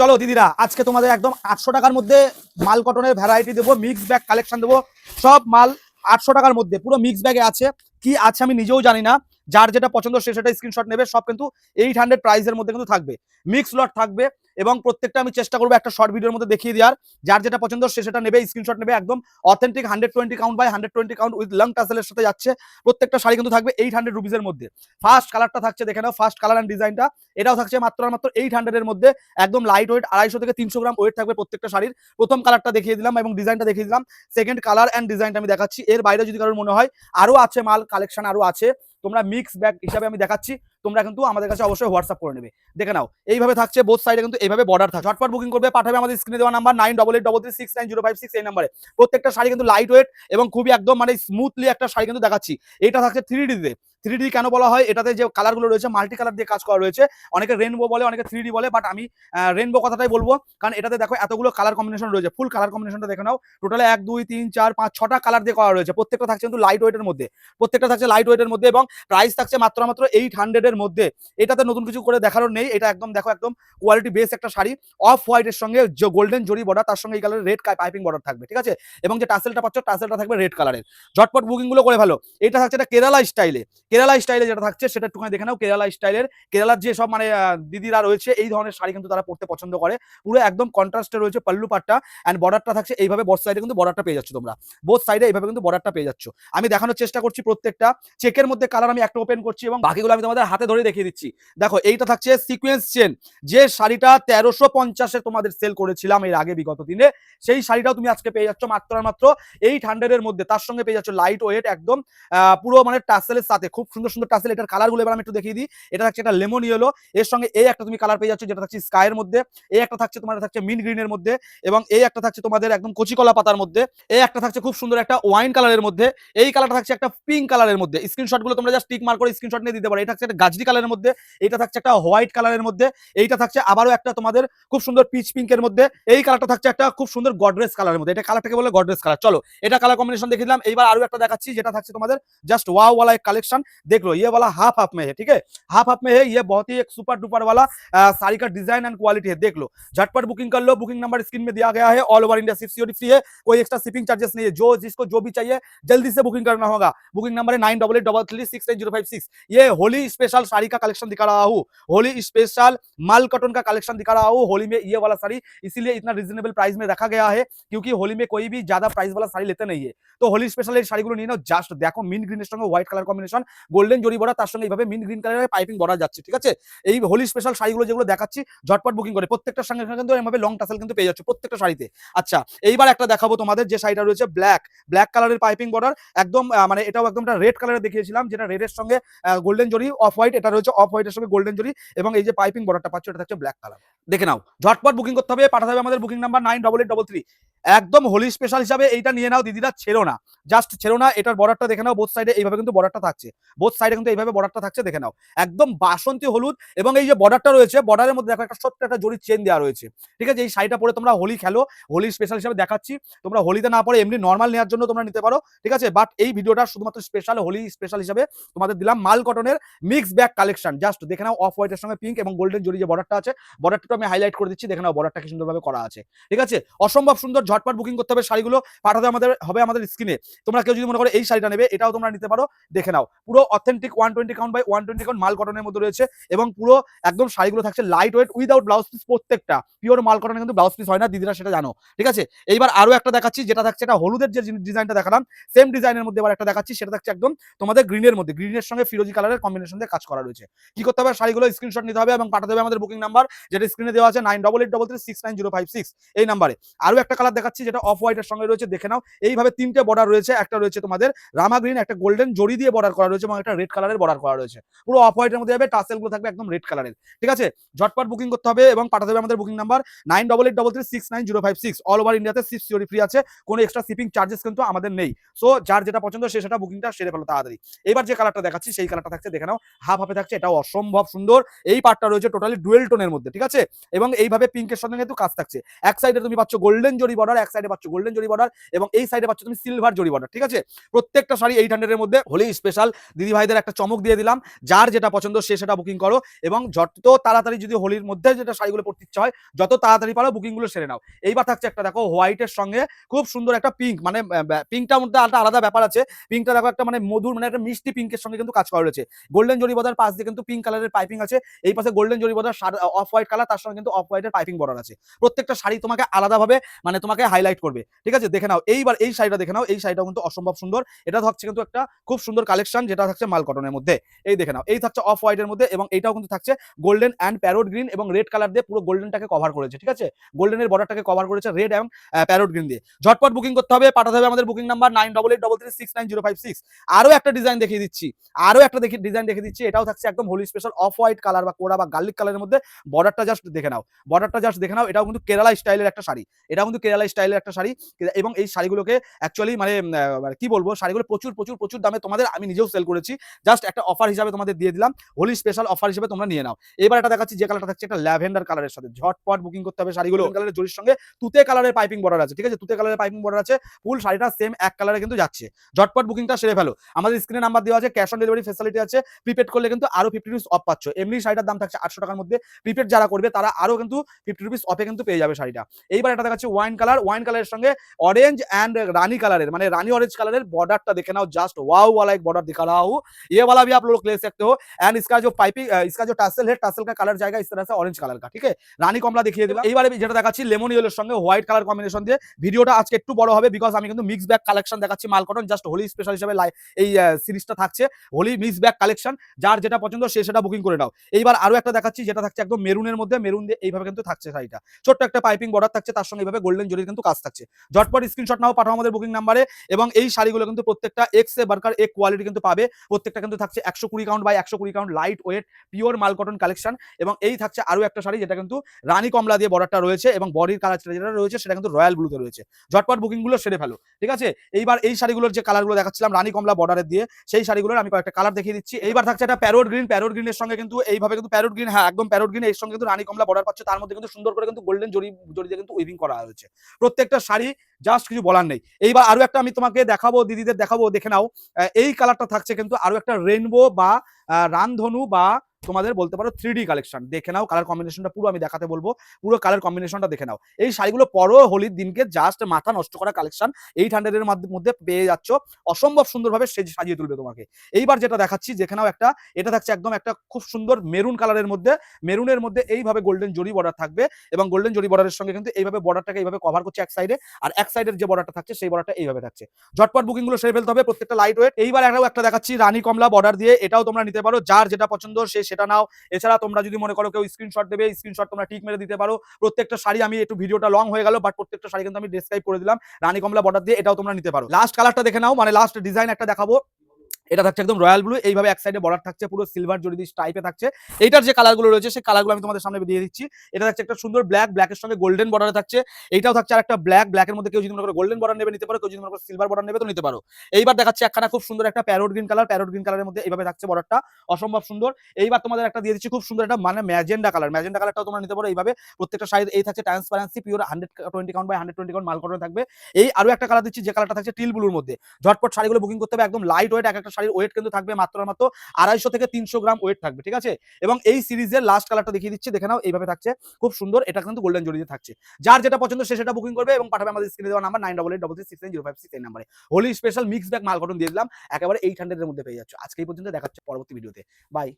চলো দিদিরা, আজকে তোমাদের একদম আটশো টাকার মধ্যে মাল কটনের ভ্যারাইটি দেবো মিক্স ব্যাগ কালেকশন দেবো। সব মাল আটশো টাকার মধ্যে, পুরো মিক্স ব্যাগে আছে। কি আছে আমি নিজেও জানি না। যার যেটা পছন্দ সে সেটা স্ক্রিনশট নেবে, সব কিন্তু এইট হান্ড্রেড প্রাইসের মধ্যে কিন্তু থাকবে। মিক্স লট থাকবে। এবং প্রত্যেকটা আমি চেষ্টা করব একটা শর্ট ভিডিওর মধ্যে দেখিয়ে দেওয়ার। যার যেটা পছন্দ সে সেটা নেবে স্ক্রিনশট নেবে, একদম authentic hundred twenty count by hundred twenty count with long টাসেলের সাথে যাচ্ছে। প্রত্যেকটা শাড়ি কিন্তু থাকবে এইট হান্ড্রেড রুপিসের মধ্যে। ফার্স্ট কালারটা থাকছে, দেখে নাও ফার্স্ট কালার অ্যান্ড ডিজাইনটা এটাও থাকছে মাত্র মাত্র এইট হান্ড্রেডের মধ্যে। একদম লাইট ওয়েট আড়াইশো থেকে তিনশো গ্রাম ওয়েট থাকবে প্রত্যেকটা শাড়ির। প্রথম কালারটা দেখিয়ে দিলাম এবং ডিজাইনটা দেখিয়ে দিলাম। সেকেন্ড কালার অ্যান্ড ডিজাইনটা আমি দেখাচ্ছি। এর বাইরে যদি কারোর মনে হয়, আরও আছে মাল কালেকশন আরও আছে। তোমরা মিক্স ব্যাগ হিসাবে আমি দেখাচ্ছি, তোমরা কিন্তু আমাদের কাছে অবশ্যই হোয়াটসঅ্যাপ করে নেবে। দেখে নাও, এইভাবে থাকছে বোথ সাইডে কিন্তু এইভাবে বর্ডার থাকে ঝটপট বুকিং করবে, পাঠাবে আমাদের স্ক্রিনে দেওয়া number nine double eight double three six nine zero five six এই নাম্বারে প্রত্যেকটা শাড়ি কিন্তু লাইট ওয়েট এবং খুবই একদম মানে স্মুথলি একটা শাড়ি কিন্তু দেখাচ্ছি। এটা থাকছে থ্রি ডিতে থ্রি ডি কেন বলা হয়? এটাতে যে কালারগুলো রয়েছে মাল্টি কালার দিয়ে কাজ করা রয়েছে। অনেকে রেনবো বলে, অনেকে থ্রি বলে বাট আমি রেনবো কথাটাই বলব। কারণ এটাতে দেখো এতগুলো কালার কম্বিনেশন রয়েছে। ফুল কালার কম্বিনেশনটা দেখে নাও। টোটালে এক, দুই, তিন, চার, পাঁচ, ছটা কালার দিয়ে করা রয়েছে। প্রত্যেকটা থাকছে কিন্তু লাইট ওয়েটের মধ্যে। প্রত্যেকটা থাকছে লাইট ওয়েটের মধ্যে এবং প্রাইস থাকছে মাত্র মাত্র এইট হান্ড্রেডের মধ্যে। এটাতে নতুন কিছু করে দেখানোর নেই। এটা একদম, দেখো একদম কোয়ালিটি বেস একটা শাড়ি। অফ হোয়াইটের সঙ্গে যে গোল্ডেন জরি বর্ডার তার সঙ্গে এই কালারের রেড পাইপিং বর্ডার থাকবে, ঠিক আছে? এবং যে টাসেলটা পাচ্ছ টাসেলটা থাকবে রেড কালারের ঝটপট বুকিংগুলো করে ভালো এটা থাকছে এটা কেরালা স্টাইলে কেরালা স্টাইলে যেটা থাকছে সেটা একটুখানি দেখে নাও, কেরালা স্টাইলের। কেরালার যে সব মানে দিদিরা রয়েছে, এই ধরনের শাড়ি কিন্তু তারা পড়তে পছন্দ করে। পুরো একদম কন্ট্রাস্টে রয়েছে পাল্লু পাটটা অ্যান্ড বর্ডারটা থাকছে এইভাবে বোথ সাইডে কিন্তু বর্ডারটা পেয়ে যাচ্ছ তোমরা। বোথ সাইডে এইভাবে কিন্তু বর্ডারটা পেয়ে যাচ্ছ। আমি দেখানোর চেষ্টা করছি প্রত্যেকটা। চেকের মধ্যে কালার আমি একটা ওপেন করছি এবং বাকিগুলো আমি তোমাদের হাতে ধরে দেখিয়ে দিচ্ছি। দেখো, এইটা থাকছে সিকোয়েন্স চেন যে শাড়িটা তেরোশো পঞ্চাশে তোমাদের সেল করেছিলাম এর আগে বিগত দিনে, সেই শাড়িটাও তুমি আজকে পেয়ে যাচ্ছ মাত্র মাত্র এইট হান্ড্রেডের মধ্যে। তার সঙ্গে পেয়ে যাচ্ছ লাইট ওয়েট একদম পুরো মানে টাসেলের সাথে। খুব খুব সুন্দর সুন্দর টাসেল এটার কালারগুলো এবার আমি একটু দেখিয়ে দিই। এটা থাকছে একটা লেমন ইয়েলো এর সঙ্গে এই একটা তুমি কালার পেয়ে যাচ্ছ, যেটা থাকছে স্কাইয়ের মধ্যে। এই একটা থাকছে তোমার থাকছে মিন গ্রিনের মধ্যে এবং এই একটা থাকছে তোমাদের একদম কচিকলা পাতার মধ্যে। এই একটা থাকছে খুব সুন্দর একটা ওয়াইন কালারের মধ্যে। এই কালারটা থাকছে একটা পিঙ্ক কালারের মধ্যে। স্ক্রিনশটগুলো তোমরা জাস্ট টিক মার করে স্ক্রিনশট নিয়ে দিতে পারো। এটা থাকছে একটা গাজরি কালারের মধ্যে। এটা থাকছে একটা হোয়াইট কালারের মধ্যে। এইটা থাকছে আবারও একটা তোমাদের খুব সুন্দর পিচ পিঙ্কের মধ্যে। এই কালারটা থাকছে একটা খুব সুন্দর গডরেজ কালারের মধ্যে। এটা কালারটাকে বলে গডরেজ কালার চলো, এটা কালার কম্বিনেশন দেখে দিলাম। এইবার আরও একটা দেখাচ্ছি, যেটা থাকছে তোমাদের জাস্ট ওয়াওয়ালা কালেকশন देख लो ये वाला हाफ हाफ में है ठीक है हाफ हाफ में है ये बहुत ही एक सुपर डुपर वाला अ, साड़ी का डिजाइन एंड क्वालिटी है देख लो झटपट बुकिंग कर लो बुकिंग नंबर स्क्रीन में दिया गया है all over India six free है कोई एक्स्ट्रा शिपिंग चार्जेस नहीं है जो जिसको जो भी चाहिए जल्दी से बुकिंग करना होगा बुकिंग नंबर है nine double eight double three six zero five six ये होली स्पेशल साड़ी का कलेक्शन दिखा रहा हूँ होली स्पेशल माल कटन का कलेक्शन दिखा रहा हूँ होली में ये वाला साड़ी इसीलिए इतना रिजनेबल प्राइस में रखा गया है क्योंकि होली में कोई भी ज्यादा प्राइस वाला साड़ी लेते नहीं है তো হোলি স্পেশাল এই শাড়িগুলো নিয়ে নাও জাস্ট দেখো মিন গ্রিনের সঙ্গে হোয়াইট কালার কম্বিনেশন গোল্ডেন জরি বড়া, তার সঙ্গে এইভাবে মিন গ্রিন কালারের পাইপিং বড়া যাচ্ছে, ঠিক আছে? এই হোলি স্পেশাল শাড়িগুলো যেগুলো দেখাচ্ছি, ঝটপট বুকিং করে। প্রত্যেকটার সঙ্গে কিন্তু এভাবে লং টাসেল কিন্তু পেয়ে যাচ্ছে প্রত্যেকটা শাড়িতে। আচ্ছা এইবার একটা দেখাবো তোমাদের যে শাড়িটা রয়েছে ব্ল্যাক ব্ল্যাক কালারের পাইপিং বর্ডার একদম মানে এটাও একদম রেড কালারের দেখিয়েছিলাম, যেটা রেডের সঙ্গে গোল্ডেন জরি অফ হোয়াইট এটা রয়েছে অফ হোয়াইটের সঙ্গে গোল্ডেন জরি এবং এই যে পাইপিং বর্ডারটা পাচ্ছ, এটা হচ্ছে ব্ল্যাক কালার দেখে নাও, ঝটপট বুকিং করতে হবে, পাঠাতে হবে আমাদের booking number nine double eight double three একদম হোলি স্পেশাল হিসাবে এইটা নিয়ে নাও, দিদিরা ছেড়ো না জাস্ট ছেড়ো না, এটার বর্ডারটা দেখে নাও বোথ সাইডে এইভাবে কিন্তু বর্ডারটা থাকছে। বোথ সাইডে কিন্তু এইভাবে বর্ডারটা থাকছে, দেখে নাও। একদম বাসন্তী হলুদ এবং এই যে বর্ডারটা রয়েছে বর্ডারের মধ্যে দেখো একটা ছোট্ট একটা জরির চেন দেওয়া রয়েছে। ঠিক আছে? এই শাড়িটা পরে তোমরা হোলি খেলো, হোলি স্পেশাল হিসাবে দেখাচ্ছি। তোমরা হোলিতে না পরে এমনি নর্মাল নেওয়ার জন্য তোমরা নিতে পারো। ঠিক আছে? বাট এই ভিডিওটা শুধুমাত্র স্পেশাল হোলি স্পেশাল হিসাবে তোমাদের দিলাম মাল কটনের মিক্স ব্যাগ কালেকশন জাস্ট দেখে নাও অফ হোয়াইটের সঙ্গে পিঙ্ক এবং গোল্ডেন জরি যে বর্ডারটা আছে বর্ডারটা আমি হাইলাইট করে দিচ্ছি, দেখে নাও বর্ডারটা কি সুন্দরভাবে করা আছে। ঠিক আছে? অসম্ভব সুন্দর ঝটপট বুকিং করতে হবে শাড়িগুলো, পাঠাতে আমাদের, হবে আমাদের স্ক্রিনে তোমরা কেউ যদি মনে করো এই শাড়িটা নেবে, এটাও তোমরা নিতে পারো, দেখে নাও। পুরো authentic one twenty count by one twenty count মাল কটনের মধ্যে রয়েছে এবং পুরো একদম শাড়িগুলো থাকছে light weight without blouse piece প্রত্যেকটা। পিওর মাল কটনে কিন্তু ব্লাউজ পিস হয় না, দিদিরা সেটা জানো। ঠিক আছে? এইবার আরও একটা দেখাচ্ছি, যেটা থাকছে এটা হলুদের যে ডিজাইনটা দেখালাম সেম ডিজাইনের মধ্যে এবার একটা দেখাচ্ছি, সেটা থাকছে একদম তোমাদের গ্রিনের মধ্যে। গ্রিনের সঙ্গে ফিরোজি কালারের কম্বিনেশন দিয়ে কাজ করা রয়েছে। কি করতে হবে? শাড়িগুলো স্ক্রিনশট নিতে হবে এবং পাঠাতে হবে আমাদের বুকিং নাম্বার যেটা স্ক্রিনে দেওয়া আছে nine double eight double three six nine zero five six এই নাম্বারে আরও একটা কালার দেখাচ্ছি, যেটা অফ হোয়াইটের সঙ্গে রয়েছে, দেখে নাও। এইভাবে তিনটে বর্ডার রয়েছে, একটা রয়েছে তোমাদের রামা গ্রিন একটা গোল্ডেন জড়ি দিয়ে বর্ডার করা রয়েছে। এবং একটা রেড কালারের বর্ডার করা রয়েছে। পুরো অফ হোয়াইটের মধ্যে যাবে টাসেলগুলো থাকবে একদম রেড কালারের ঠিক আছে? ঝটপট বুকিং করতে হবে এবং পাঠাতে হবে আমাদের booking number nine double eight double three six nine zero five six all over ইন্ডিয়াতে সিক্স সিওরি ফ্রি আছে, কোনো এক্সট্রা শিপিং চার্জেস কিন্তু আমাদের নেই। সো যার যেটা পছন্দ সে সেটা বুকিংটা সেরে ফেলো তাড়াতাড়ি। এবার যে কালারটা দেখাচ্ছি, সেই কালারটা থাকছে, দেখে নাও হাফ হাফে থাকছে, এটাও অসম্ভব সুন্দর। এই পার্টটা রয়েছে টোটালি ডুয়েল টোনের মধ্যে, ঠিক আছে? এবং এইভাবে পিঙ্কের সঙ্গে কিন্তু কাজ থাকছে। এক সাইডে তুমি পাচ্ছ গোল্ডেন জরি বর্ডার এক সাইডে পাচ্ছ গোল্ডেন জরি বর্ডার এবং এই সাইডে পাচ্ছ তুমি সিলভার জরি বর্ডার ঠিক আছে? প্রত্যেকটা শাড়ি এইট হান্ড্রেডের মধ্যে, হোলি স্পেশাল দিদি ভাইদের একটা চমক দিয়ে দিলাম। যার যেটা পছন্দ সে সেটা বুকিং করো এবং যত তাড়াতাড়ি যদি হোলির মধ্যে যেটা শাড়িগুলো পড়তে ইচ্ছা হয়, যত তাড়াতাড়ি পারো বুকিংগুলো সেরে নাও। এইবার থাকছে একটা দেখো হোয়াইটের সঙ্গে খুব সুন্দর একটা পিঙ্ক মানে পিঙ্কটার মধ্যে একটা আলাদা ব্যাপার আছে। পিঙ্কটা দেখো একটা মানে মধুর মানে একটা মিষ্টি পিঙ্কের সঙ্গে কিন্তু কাজ করা রয়েছে। গোল্ডেন জরি বর্ডার পাশ দিয়ে কিন্তু পিঙ্ক কালারের পাইপিং আছে। এই পাশে গোল্ডেন জরি বর্ডার অফ হোয়াইট কালার তার সঙ্গে কিন্তু অফ হোয়াইটের পাইপিং বর্ডার আছে। প্রত্যেকটা শাড়ি তোমাকে আলাদাভাবে মানে তোমাকে হাইলাইট করবে। ঠিক আছে? দেখে নাও। এইবার এই শাড়িটা দেখে নাও। এই শাড়িটা কিন্তু অসম্ভব সুন্দর। এটা থাকছে কিন্তু একটা খুব সুন্দর কালেকশন যেটা থাকছে? মাল কটনের মধ্যে। এই দেখে নাও, এই থাকছে অফ হোয়াইটের মধ্যে এবং এটাও কিন্তু থাকছে গোল্ডেন অ্যান্ড প্যারোট গ্রিন এবং রেড কালার দিয়ে পুরো গোল্ডেনটাকে কভার করেছে, ঠিক আছে? গোল্ডেনের বর্ডারটাকে কভার করেছে রেড এবং প্যারোট গ্রিন দিয়ে। ঝটপট বুকিং করতে হবে, পাঠাতে হবে আমাদের booking number nine double eight double three six nine zero five six আরও একটা ডিজাইন দেখিয়ে দিচ্ছি, আরও একটা দেখি ডিজাইন দেখিয়ে দিচ্ছি, এটাও থাকছে একদম Holi special off white colour বা কোড়া বা গার্লিক কালারের মধ্যে। বর্ডারটা জাস্ট দেখে নাও বর্ডারটা জাস্ট দেখে নাও, এটাও কিন্তু কেরালা স্টাইলের একটা শাড়ি। এটাও কিন্তু কেরালা স্টাইলের একটা শাড়ি এবং এই শাড়িগুলোকে অ্যাকচুয়ালি মানে মানে কি বলব, শাড়িগুলো প্রচুর প্রচুর প্রচুর দামে তোমাদের আমি নিজেও সেল করেছি। জাস্ট একটা অফার হিসাবে তোমাদের দিয়ে দিলাম। হোলি স্পেশাল অফার হিসাবে তোমরা নিয়ে নাও। এবার এটা দেখাচ্ছি যে কালারটা থাকছে একটা ল্যাভেন্ডার কালারের সাথে। ঝটপট বুকিং করতে হবে শাড়িগুলো। কালারের জরির সঙ্গে তুতে কালারের পাইপিং বর্ডার আছে ঠিক আছে? তুতে কালারের পাইপিং বর্ডার আছে। ফুল শাড়িটা সেম এক কালারে কিন্তু যাচ্ছে। ঝটপট বুকিংটা সেরে ফেলো। আমাদের স্ক্রিনে নাম্বার দেওয়া আছে ক্যাশ অন ডেলিভারি ফেসিলিটি আছে। প্রিপেড করলে কিন্তু আরও ফিফটি রুপিস অফ পাচ্ছ। এমনি শাড়িটার দাম থাকছে আটশো টাকার মধ্যে। প্রিপেড যারা করবে তারা আরও কিন্তু ফিফটি রুপিস অফে কিন্তু পেয়ে যাবে শাড়িটা। এইবার এটা দেখাচ্ছে ওয়াইন কালার ওয়াইন কালারের সঙ্গে অরেঞ্জ অ্যান্ড রানি কালারের মানে রানি অরেঞ্জ কালারের বর্ডারটা দেখে নাও। জাস্ট ওয়াও ওয়ালা এক বর্ডার দেখা हूँ ये वाला भी आप लोग ले सकते हो एंड इसका जो पाइपिंग इसका जो टासल है टासल का कलर जाएगा इस तरह से ऑरेंज कलर का ठीक है রানী কমলা দেখিয়ে দিলাম এইবারে আমি যেটা দেখাচ্ছি লেমন ইয়েলোর সঙ্গে হোয়াইট কালার কম্বিনেশন দিয়ে ভিডিওটা আজকে একটু বড় হবে বিকজ আমি কিন্তু মিক্স ব্যাগ কালেকশন দেখাচ্ছি মাল কটন জাস্ট হোলি স্পেশাল হিসেবে লাই- এই সিরিজটা থাকছে হোলি মিক্স ব্যাগ কালেকশন যার যেটা পছন্দ সে সেটা বুকিং করে নাও এইবার আরো একটা দেখাচ্ছি যেটা থাকছে একদম মেরুনের মধ্যে মেরুন দিয়ে এইভাবে কিন্তু থাকছে শাড়িটা ছোট্ট একটা পাইপিং বর্ডার থাকছে তার সঙ্গে এইভাবে গোল্ডেন জরির কিন্তু কাজ থাকছে ঝটপট স্ক্রিনশট নাও পাঠাও আমাদের বুকিং নাম্বারে এবং এই শাড়িগুলো কিন্তু প্রত্যেকটা এক্স এ বার্কার এক কোয়ালিটি কিন্তু পাবে প্রত্যেকটা কিন্তু থাকছে একশো কুড়ি কাউন্ট বাই একশো কুড়ি কাউন্ট লাইট ওয়েট পিওর মাল কটন কালেকশন এবং এই থাকছে আরও একটা শাড়ি যেটা কিন্তু রানী কমলা দিয়ে বর্ডারটা রয়েছে এবং বডির কালারটা যেটা রয়েছে সেটা কিন্তু রয়্যাল ব্লুতে রয়েছে। ঝটপট বুকিংগুলো সেরে ফেলো, ঠিক আছে? এইবার এই শাড়িগুলোর যে কালারগুলো দেখাচ্ছিলাম রানী কমলা বর্ডারের দিয়ে, সেই শাড়িগুলোর আমি কয়েকটা কালার দেখিয়ে দিচ্ছি। এইবার থাকছে একটা প্যারোট গ্রিন প্যারোট গ্রিনের সঙ্গে কিন্তু এইভাবে কিন্তু প্যারোট গ্রিন হ্যাঁ একদম প্যারোট গ্রিন এর সঙ্গে কিন্তু রানী কমলা বর্ডার পাচ্ছে। তার মধ্যে কিন্তু সুন্দর করে কিন্তু গোল্ডেন জরি জরি দিয়ে কিন্তু উইভিং করা হয়েছে। প্রত্যেকটা শাড়ি জাস্ট কিছু বলার নেই। এইবার আরও একটা আমি তোমাকে দেখাবো, দিদিদের দেখাবো, দেখে নাও। এই কালারটা থাকছে কিন্তু আরও একটা রেনবো বা রানধনু বা তোমাদের বলতে পারো থ্রি কালেকশন দেখে নাও কালার কম্বিনেশনটা পুরো আমি দেখাতে বলব। পুরো কালার কম্বিনেশনটা দেখে নাও। এই শাড়িগুলো পরো হোলির দিনকে জাস্ট মাথা নষ্ট করা কালেকশন এইট হান্ড্রেডের মধ্যে পেয়ে যাচ্ছ। অসম্ভব সুন্দরভাবে সেজ- সাজিয়ে তুলবে তোমাকে। এইবার যেটা দেখাচ্ছি, দেখে নাও একটা, এটা থাকছে একদম একটা খুব সুন্দর মেরুন কালারের মধ্যে। মেরুনের মধ্যে এইভাবে গোল্ডেন জরি বর্ডার থাকবে এবং গোল্ডেন জরি বর্ডারের সঙ্গে কিন্তু এইভাবে বর্ডারটাকে এইভাবে কভার করছে এক সাইডে আর এক সাইডের যে বর্ডারটা থাকছে, সেই বর্ডারটা এইভাবে থাকছে। ঝটপট বুকিংগুলো সেরে ফেলতে হবে, প্রত্যেকটা লাইট ওয়েট এইবার একটা দেখাচ্ছি, রানী কমলা বর্ডার দিয়ে। এটাও তোমরা নিতে পারো। যার যেটা পছন্দ সে সেটা নাও। এছাড়া তোমরা যদি মনে করো কেউ স্ক্রিনশট দেবে স্ক্রিনশট তোমরা ঠিক মেরে দিতে পারো। প্রত্যেকটা শাড়ি আমি একটু ভিডিওটা লং হয়ে গেল বাট প্রত্যেকটা শাড়ি কিন্তু আমি ডেসক্রাইব করে দিলাম। রানী কমলা বর্ডার দিয়ে এটাও তোমরা নিতে পারো। লাস্ট কালারটা দেখে নাও মানে লাস্ট ডিজাইন একটা দেখাবো। এটা থাকছে একদম রয়্যাল ব্লু, এইভাবে এক সাইডে বর্ডার থাকছে, পুরো সিলভার জড়ি টাইপে থাকছে। এইটার যে কালারগুলো রয়েছে, সেই কালারগুলো আমি তোমাদের সামনে দিয়ে দিচ্ছি। এটা থাকছে একটা সুন্দর ব্ল্যাক ব্ল্যাকের সঙ্গে গোল্ডেন বর্ডারে থাকছে। এইটাও থাকছে আর একটা ব্ল্যাক ব্ল্যাকের মধ্যে কেউ যদি মনে করো গোল্ডেন বর্ডার নেবে, নিতে পারো। কেউ যদি মনে করো সিলভার বর্ডার নেবে, তো নিতে পারো। এইবার দেখাচ্ছে একখানা খুব সুন্দর একটা parrot green colour parrot green কালারের মধ্যে এইভাবে থাকছে বর্ডারটা অসম্ভব সুন্দর। এইবার তোমাদের একটা দিয়ে দিচ্ছি খুব সুন্দর একটা মানে ম্যাজেন্ডা কালার ম্যাজেন্ডা কালারটাও তোমরা নিতে পারো এইভাবে। প্রত্যেকটা সাইড এই থাকছে transparency pure hundred twenty count by hundred twenty count মাল কটন থাকবে। এই আরও একটা কালার দিচ্ছি, যে কালারটা থাকছে টিল ব্লুর মধ্যে। ঝটপট শাড়িগুলো বুকিং করতে হবে, একদম লাইট ওয়েট এক একটা শাড়ির ওয়েট কিন্তু থাকবে মাত্র মাত্র আড়াইশো থেকে তিনশো গ্রাম ওয়েট থাকবে, ঠিক আছে? এবং এই সিরিজের লাস্ট কালারটা দেখিয়ে দিচ্ছি, দেখে নাও, এইভাবে থাকছে। খুব সুন্দর, এটা কিন্তু গোল্ডেন জড়িয়ে থাকছে। যার যেটা পছন্দ সে সেটা বুকিং করবে এবং পাঠাবে আমাদের স্ক্রিনে দেওয়া number nine double eight double three six zero five six এই নাম্বারে হোলি স্পেশাল মিক্স ব্যাগ মাল কটন দিয়ে দিলাম, একেবারে এইট হান্ড্রেডের মধ্যে পেয়ে যাচ্ছে। আজকে এই পর্যন্ত দেখাচ্ছে পরবর্তী ভিডিওতে বাই